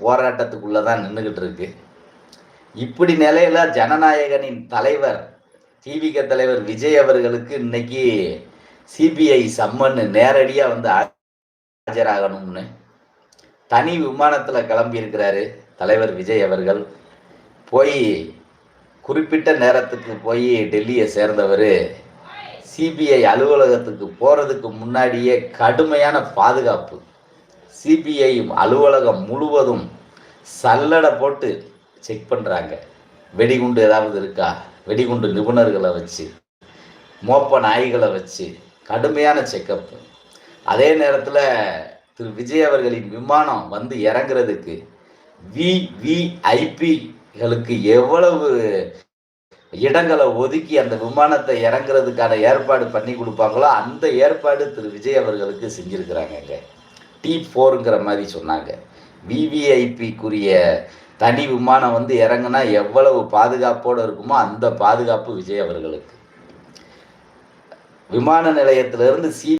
போராட்டத்துக்குள்ளே தான் நின்றுக்கிட்டு இருக்கு. இப்படி நிலையில ஜனநாயகனின் தலைவர் டிவிக தலைவர் விஜய் அவர்களுக்கு இன்னைக்கு சிபிஐ சம்மன் நேரடியாக வந்து ஆஜராகணும்னு தனி விமானத்தில் கிளம்பி இருக்கிறாரு தலைவர் விஜய் அவர்கள். போய் குறிப்பிட்ட நேரத்துக்கு போய் டெல்லியை சேர்ந்தவர். சிபிஐ அலுவலகத்துக்கு போகிறதுக்கு முன்னாடியே கடுமையான பாதுகாப்பு. சிபிஐ அலுவலகம் முழுவதும் சல்லடை போட்டு செக் பண்ணுறாங்க வெடிகுண்டு ஏதாவது இருக்கா? வெடிகுண்டு நிபுணர்களை வச்சு மோப்ப நாய்களை வச்சு கடுமையான செக்கப் அதே நேரத்தில் திரு விஜய் அவர்களின் விமானம் வந்து இறங்குறதுக்கு விவிஐபிகளுக்கு எவ்வளவு இடங்களை ஒதுக்கி அந்த விமானத்தை இறங்குறதுக்கான ஏற்பாடு பண்ணி கொடுப்பாங்களோ அந்த ஏற்பாடு திரு விஜய் அவர்களுக்கு செஞ்சுருக்கிறாங்கங்க டி ஃபோருங்கிற மாதிரி சொன்னாங்க. விவிஐபிக்குரிய தனி விமானம் வந்து இறங்குனா எவ்வளவு பாதுகாப்போடு இருக்குமோ அந்த பாதுகாப்பு விஜய் அவர்களுக்கு. விமான நிலையத்திலிருந்து சி